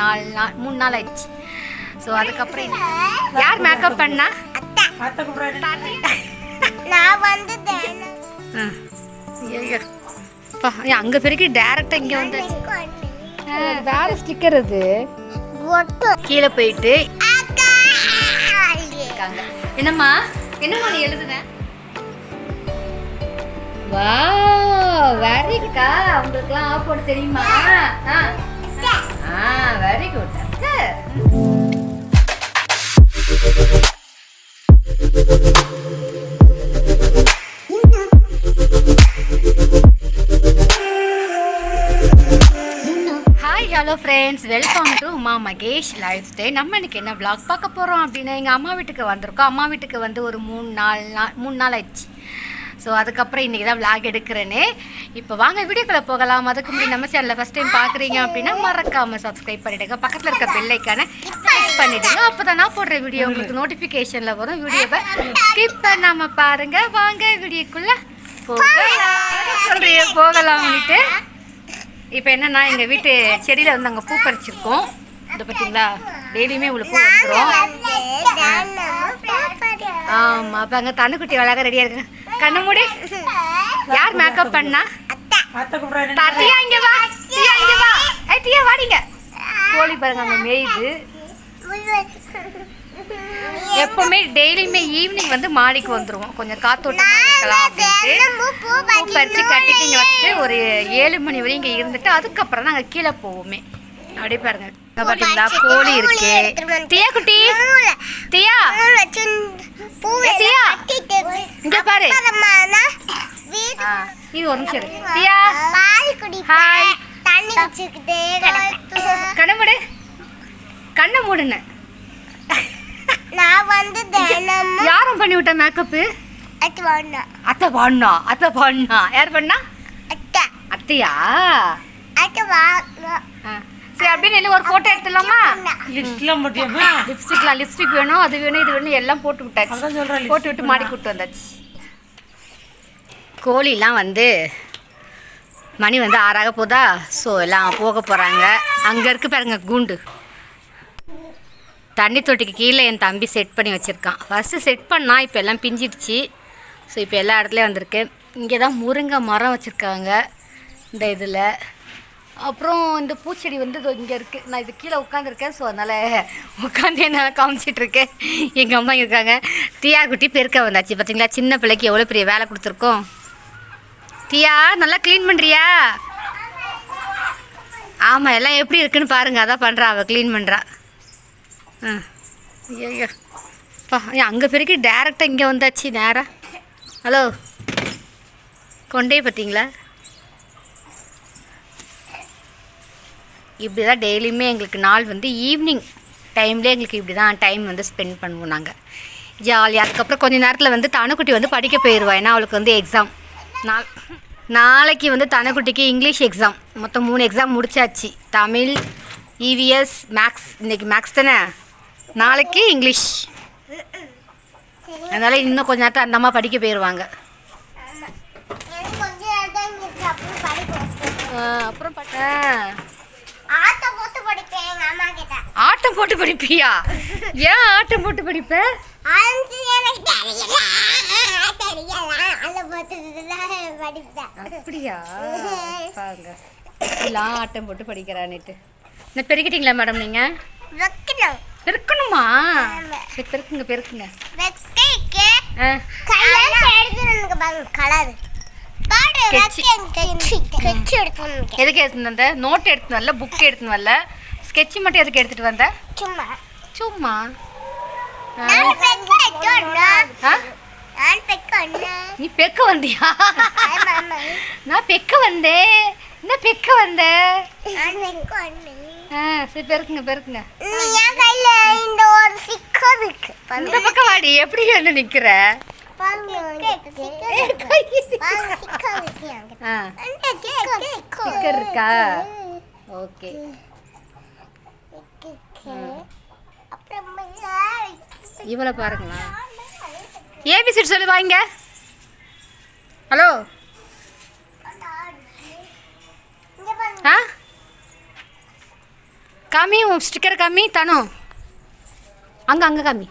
நாலு நாள் மூணு நாள் ஆயிடுச்சு. ஸோ அதுக்கப்புறம் யார் மேக்கப் பண்ணா? நான் வந்து அங்க பிறகு டேரக்டா இங்க வந்து. வேற ஸ்டிக்கர் ஒட்டு. கீழே போயிட்டு. என்னம்மா? என்னம்மா நீ எழுதுன? வா வெரி குட்டா உங்களுக்குலாம் ஆஃப் போட தெரியுமா? ஆ. Very good hi hello friends welcome to Uma Mahesh lifestyle நம்ம இன்றைக்கி என்ன விளாக் பார்க்க போகிறோம் அப்படின்னா எங்கள் அம்மா வீட்டுக்கு வந்திருக்கோம். அம்மா வீட்டுக்கு வந்து ஒரு மூணு நாள் நாள் மூணு நாள் ஆயிடுச்சு. ஸோ அதுக்கப்புறம் இன்றைக்கி தான் விளாக் எடுக்கிறேனே. இப்போ வாங்க வீடியோக்குள்ளே போகலாம். அதுக்கு முன்னாடி நம்ம சேனலில் ஃபஸ்ட் டைம் பார்க்குறீங்க அப்படின்னா மறக்காமல் சப்ஸ்கிரைப் பண்ணிவிடுங்க பக்கத்தில் இருக்க பெல்லைக்கான கிளிக் பண்ணிவிடுங்க அப்போ தான் நான் போடுற வீடியோ உங்களுக்கு நோட்டிஃபிகேஷனில் வரும். வீடியோவை ஸ்கிப் பண்ணாமல் பாருங்கள் வாங்க வீடியோக்குள்ளே போகலாம். போகலாம்னுட்டு. இப்போ என்னென்னா எங்கள் வீட்டு செடியில் வந்து நாங்கள் பூ பறிச்சிருக்கோம். இது பார்த்தீங்களா டெய்லியுமே பூ வந்துடும் ஆமாம் அப்போ அங்கே தண்ணுக்குட்டி அழகாக ரெடியாக இருக்கு. கண்ணு மூடி. யார் மேக்கப் பண்ணா? அத்தை கூப்பிடுறாரு டியா இங்க வா டியா இங்க வா. ஏய் டியா வாடிங்க. கோழி பாருங்க அங்கே மேயுது. எப்பவுமே டெய்லியுமே ஈவினிங் வந்து மாடிக்கு வந்துருவோம். கொஞ்சம் காத்தோட்டமா இருக்கலாம் அப்படின்ட்டு. பூ பறிச்சு கட்டிட்டு இங்கே வச்சுட்டு ஒரு ஏழு மணி வரையும் இங்கே இருந்துட்டு அதுக்கப்புறம் அங்கே கீழே போவோமே. அப்படியே பாருங்க. பாத்தீங்களா? கோழி இருக்கு. தியா குட்டி. தியா. தியா. இங்க பாரு. இது ஒரு நிமிஷம். தியா. ஹாய் கண்ணை மூடு. கண்ணை மூடுன. நான் வந்து தினமும் யாரும் பண்ணி விட்ட மேக்கப்பு அத்தை பண்ணா அத்தை பண்ணா. யார் பண்ணா? அத்தையா? அது வாங்கணும் ஆ. சரி அப்படியே நின்று ஒரு போட்டோ எடுத்துடலாமா? லிஸ்ட்லாம் போட்டியம்மா லிப்ஸ்டிக்லாம் லிப்ஸ்டிக் வேணும் அது வேணும் இது வேணும் எல்லாம் போட்டு விட்டாச்சு. போட்டு விட்டு மாடி கூட்டு வந்தாச்சு. கோழிலாம் வந்து மணி வந்து ஆறாக போதா? ஸோ எல்லாம் போக போகிறாங்க அங்கே இருக்கு பாருங்க கூண்டு. தண்ணி தொட்டிக்கு கீழே என் தம்பி செட் பண்ணி வச்சுருக்கான். ஃபஸ்ட்டு செட் பண்ணா இப்போ எல்லாம் பிஞ்சிடுச்சு. ஸோ இப்போ எல்லா இடத்துலையும் வந்திருக்கு. இங்கே தான் முருங்கை மரம் வச்சுருக்காங்க. இந்த இதில். அப்புறம் இந்த பூச்செடி வந்து இங்கே இருக்குது நான் இது கீழே உட்காந்துருக்கேன் ஸோ அதனால் உட்காந்து என்னால் காமிச்சிட்ருக்கேன் எங்கள் அம்மா இருக்காங்க. தியா குட்டி பெருக்க வந்தாச்சு. பார்த்தீங்களா சின்ன பிள்ளைக்கு எவ்வளோ பெரிய வேலை கொடுத்துருக்கோம். தியா நல்லா க்ளீன் பண்ணுறியா ஆமாம் எல்லாம் எப்படி இருக்குன்னு பாருங்கள் அதான் பண்ணுறா அவள் க்ளீன் பண்ணுறா ஆ. ஐயோ பா அங்கே பிறகு டேரெக்டாக இங்கே வந்தாச்சு நேராக ஹலோ கொண்டே பார்த்தீங்களா இப்படி தான் டெய்லியுமே எங்களுக்கு நாள் வந்து ஈவினிங் டைம்லேயே எங்களுக்கு இப்படி தான் டைம் வந்து ஸ்பெண்ட் பண்ணுவோம் நாங்கள் ஜாலியாக அதுக்கப்புறம் கொஞ்ச நேரத்தில் வந்து தனுக்குட்டி வந்து படிக்க போயிடுவா ஏன்னா அவளுக்கு வந்து எக்ஸாம் நாள் நாளைக்கு வந்து தனுக்குட்டிக்கு இங்கிலீஷ் எக்ஸாம் மொத்தம் மூணு எக்ஸாம் முடிச்சாச்சு. தமிழ் இவிஎஸ் மேக்ஸ் இன்னைக்கு மேக்ஸ் தானே? நாளைக்கு இங்கிலீஷ். அதனால் இன்னும் கொஞ்ச நேரத்தில் அந்த அம்மா படிக்க போயிடுவாங்க அப்புறம் பார்த்தேன் ஆத்த போட்டு படிப்பேன் எங்க அம்மா கிட்ட ஆட்டம் போட்டு படிப்பியா ஏன் ஆட்டம் போட்டு படிப்ப அப்படியா பாருங்க எல்லாம் ஆட்டம் போட்டு படிக்கிறான்னுட்டு பெருக்கிட்டீங்களா மேடம் நீங்க பெருக்கணுமா சரி பெருக்குங்க பெருக்குங்க எடுத்து எதுக்கு எடுத்துன்னு வந்த நோட் எடுத்துன்னு வரல புக் எடுத்துன்னு வரல ஸ்கெட்ச் மட்டும் எதுக்கு எடுத்துட்டு வந்த? சும்மா. சும்மா. நீ பெக்க வந்தியா? நான் பெக்க வந்தேன் என்ன பெக்க வந்த? ஆ சரி பெருக்குங்க பெருக்குங்க. கையில இந்த ஒரு சிக்கர் இருக்கு. இந்த பக்கம் வாடி எப்படி வந்து நிக்கிற? அந்த இருக்கா. ஓகே. இவளை பாருங்களா. ஏபிசிட் சொல்லி வாங்க ஹலோ. ஆ? காமி உன் ஸ்டிக்கர் காமி தனு. அங்கே அங்கே காமி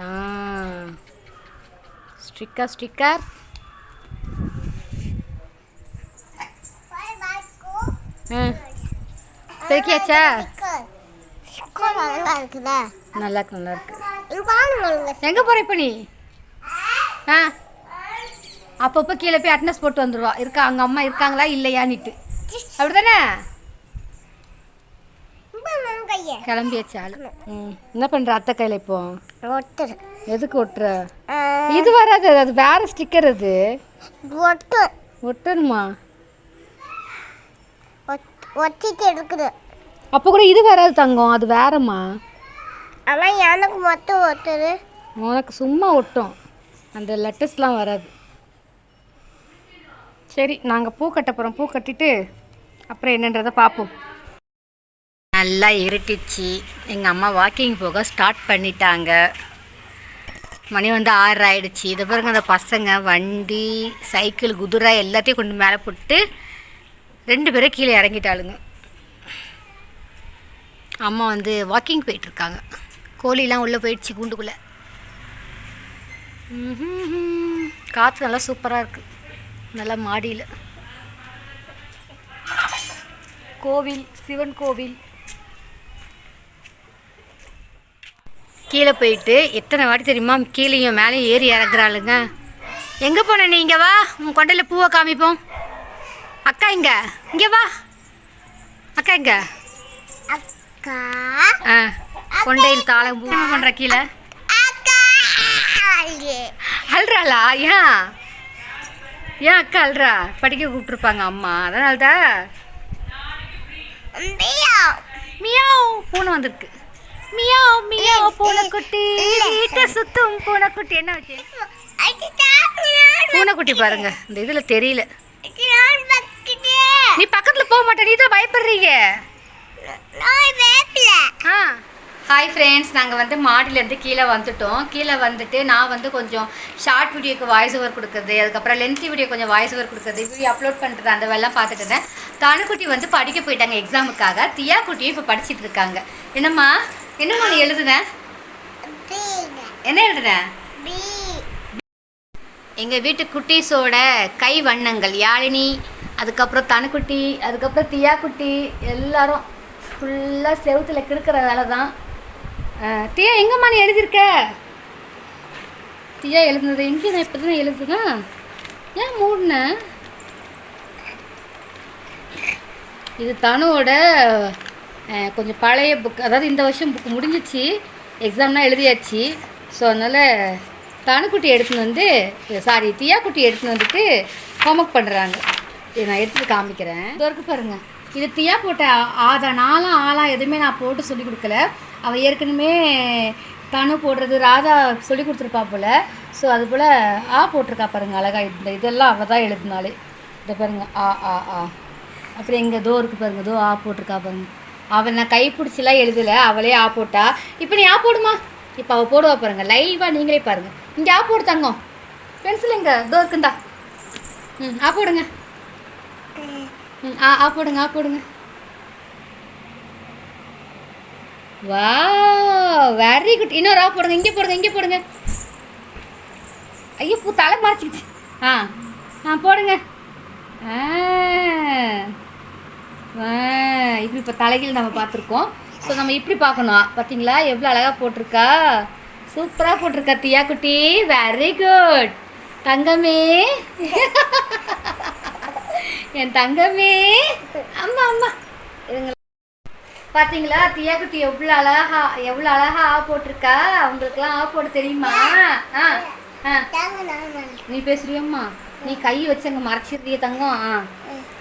ஆ. Sticker sticker. பெருக்கியாச்சா? நல்லா இருக்குதா? நல்லா இருக்கு நல்லா இருக்கு. எங்கே போகிற இப்போ நீ? ஆ? அப்பப்போ கீழே போய் அட்னஸ் போட்டு வந்துடுவா இருக்கா அவங்க அம்மா இருக்காங்களா இல்லையான்னுட்டு. அப்படிதானே. கிளம்பியாச்சு? ஆளு என்ன பண்ணுற அத்தை கையில் இப்போ. எதுக்கு ஒட்டுற? இது வராது அது வேற ஸ்டிக்கர் அது. ஒட்டு. ஒட்டணுமா? ஒட்டிட்டு இருக்குது அப்போ கூட இது வராது தங்கம் அது வேறம்மா. ஆனா எனக்கு மட்டும் ஒட்டுது உனக்கு சும்மா ஒட்டும். அந்த லெட்டர்ஸ்லாம் வராது. சரி நாங்கள் பூ கட்ட போகிறோம் பூ கட்டிட்டு அப்புறம் என்னன்றதை பார்ப்போம் நல்லா இருட்டிச்சு. எங்கள் அம்மா வாக்கிங் போக ஸ்டார்ட் பண்ணிட்டாங்க. மணி வந்து ஆறு ஆயிடுச்சு. இதை பாருங்க அந்த பசங்க வண்டி சைக்கிள் குதிரை எல்லாத்தையும் கொண்டு மேலே போட்டு ரெண்டு பேரும் கீழே இறங்கிட்டாளுங்க. அம்மா வந்து வாக்கிங் போயிட்டுருக்காங்க. கோழிலாம் உள்ளே போயிடுச்சு கூண்டுக்குள்ளே. காற்று நல்லா சூப்பராக இருக்குது நல்லா மாடியில். கோவில் சிவன் கோவில். கீழே போயிட்டு எத்தனை வாட்டி தெரியுமா கீழேயும் மேலேயும் ஏறி இறங்குறாளுங்க. எங்கே போன நீங்கள் வா. உன் கொண்டையில் பூவை காமிப்போம். அக்கா இங்க. இங்கே வா. அக்கா இங்க. அக்கா. ஆ கொண்டையில் தாளம் பூ என்ன பண்ணுற கீழே. அல்றாளா? ஏன் ஏன் அக்கா அல்றா. படிக்க கூப்பிட்ருப்பாங்க அம்மா. அதனால தான் மியா. மியாவ். பூனை வந்திருக்கு. மியாவ் மியாவ் பூனைக்குட்டி. வீட்டை சுத்தும் பூனைக்குட்டி. என்ன வச்சு பூனைக்குட்டி பாருங்க. இந்த இதில் தெரியல. நீ பக்கத்தில் போக மாட்டே நீ தான் பயப்படுறீங்க. நான் வேப்பில. ஆ. ஹாய் ஃப்ரெண்ட்ஸ் நாங்கள் வந்து மாடியிலேருந்து கீழே வந்துட்டோம். கீழே வந்துட்டு நான் வந்து கொஞ்சம் ஷார்ட் வீடியோக்கு வாய்ஸ் ஓவர் கொடுக்குறது அதுக்கப்புறம் லென்த்தி வீடியோ கொஞ்சம் வாய்ஸ் ஓவர் கொடுக்குறது வீடியோ அப்லோட் பண்ணுறது அந்த வேலைலாம் பார்த்துட்டு இருந்தேன். தானுக்குட்டி வந்து படிக்க போயிட்டாங்க எக்ஸாமுக்காக தியா குட்டியும் இப்போ படிச்சிட்டு இருக்காங்க. என்னம்மா? என்னம்மா நீ எழுதுன. என்ன எழுதுன. எங்கள் வீட்டு குட்டீஸோட கை வண்ணங்கள் யாழினி அதுக்கப்புறம் தனுக்குட்டி அதுக்கப்புறம் தியா குட்டி எல்லாரும் ஃபுல்லாக செவுத்தில் கிறுக்கிற வேலை தான். தியா எங்கம்மா நீ எழுதியிருக்க? தியா எழுதுனது எங்கே நான் இப்போ தான் எழுதுனா ஏன் மூடின? இது தனுவோட கொஞ்சம் பழைய புக் அதாவது இந்த வருஷம் புக் முடிஞ்சிச்சு. எக்ஸாம்லாம் எழுதியாச்சு. ஸோ அதனால் தனுக்குட்டி எடுத்துன்னு வந்து சாரி தியா குட்டி எடுத்துன்னு வந்துட்டு ஹோம்ஒர்க் பண்ணுறாங்க இதை நான் எடுத்துட்டு காமிக்கிறேன். இது பாருங்கள் இது தியா போட்ட ஆதா நாளாக ஆளாக எதுவுமே நான் போட்டு சொல்லி கொடுக்கல. அவள் ஏற்கனவே தனு போடுறது ராதா சொல்லி கொடுத்துருப்பா போல். ஸோ அது போல் ஆ போட்டிருக்கா பாருங்கள் அழகா. இந்த இதெல்லாம் அவள் தான் எழுதினாலே. இதை பாருங்கள் ஆ ஆ ஆ. அப்புறம் எங்கே தோ இருக்கு பாருங்க தோ ஆ போட்டிருக்கா பாருங்க. அவள் நான் கைப்பிடிச்சிலாம் எழுதலை அவளே ஆ போட்டா. இப்போ நீ ஆ போடுமா? இப்போ அவள் போடுவா பாருங்க லைவாக நீங்களே பாருங்க. இங்கே ஆ போடு தங்கம். பென்சில் எங்க இதோ இருக்குந்தா. ம் ஆ போடுங்க. ம் ஆ ஆ போடுங்க ஆ போடுங்க. வா வெரி குட் இன்னொரு ஆ போடுங்க இங்கே போடுங்க இங்கே போடுங்க. ஐயோ பூ தலை மறைச்சிக்கிச்சு. ஆ ஆ போடுங்க. ஆ ஆ, இப்படி இப்போ தலைகள் நம்ம பார்த்துருக்கோம். ஸோ நம்ம இப்படி பார்க்கணும். பார்த்தீங்களா? எவ்வளோ அழகாக போட்டிருக்கா? சூப்பராக போட்டிருக்கா தியா குட்டி வெரி குட் தங்கமே. என் தங்கமே. அம்மா அம்மா. இருங்க. பார்த்தீங்களா? தியா குட்டி எவ்வளோ அழகா எவ்வளோ அழகா ஆ போட்டிருக்கா? அவங்களுக்குலாம் ஆ போட தெரியுமா? ஆ ஆ. நீ பேசுறியம்மா நீ கை வச்சு அங்கே மறைச்சிருக்கிய தங்கம். ஆ.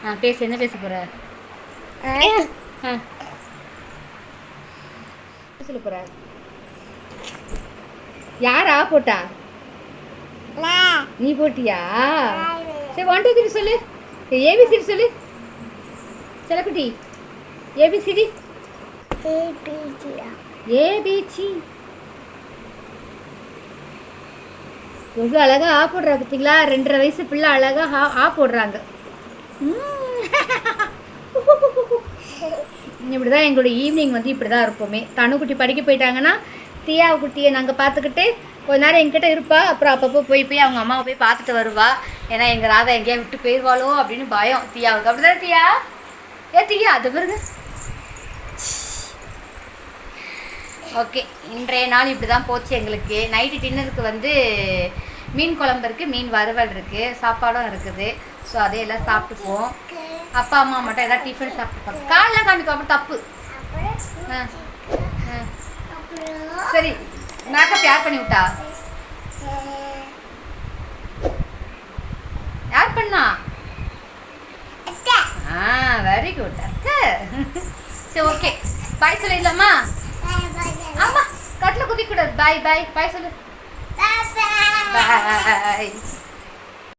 ஆ பேசு. என்ன பேச போற? ஆ. ஆ சொல்ல யாரா போட்டா. நீ போட்டியா? சரி ஒன் டூ த்ரீ சொல்லு ஏபிசிடி சொல்லு செல்லக்குட்டி ஏபிசிடி. ஏபிசி எவ்வளோ அழகா ஆ போடுறா பார்த்தீங்களா ரெண்டரை வயசு பிள்ளை அழகா ஆ ஆ போடுறாங்க. இப்படி தான் எங்களோட ஈவினிங் வந்து இப்படி தான் இருப்போமே தனுக்குட்டி படிக்க போயிட்டாங்கன்னா தியா குட்டியை நாங்கள் பார்த்துக்கிட்டு கொஞ்ச நேரம் எங்கிட்ட இருப்பா. அப்புறம் அப்பப்போ போய் போய் அவங்க அம்மாவை போய் பார்த்துட்டு வருவா. ஏன்னா எங்கள் ராதா எங்கேயா விட்டு போயிடுவாளோ அப்படின்னு பயம் தியாவுக்கு. அப்படிதான் தியா? ஏ தியா அது பிறகு ஓகே இன்றைய நாள் இப்படி தான் போச்சு எங்களுக்கு. நைட்டு டின்னருக்கு வந்து மீன் குழம்பு இருக்குது மீன் வறுவல் இருக்குது சாப்பாடும் இருக்குது. ஸோ அதையெல்லாம் சாப்பிட்டுக்குவோம். அப்பா அம்மா மட்டும் ஏதாவது டிஃபன் சாப்பிட்டுப்பாங்க. காலைல காமிக்கும் அப்புறம் தப்பு. சரி மேக்கப் யார் பண்ணி விட்டா? யார் பண்ணா? ஆ வெரி குட் அத்தை. சரி ஓகே பாய் சொல்லிடலாமா? ஆமா கட்டில் குதிக்கூடாது பாய் பாய் பாய் சொல்லு. பாய்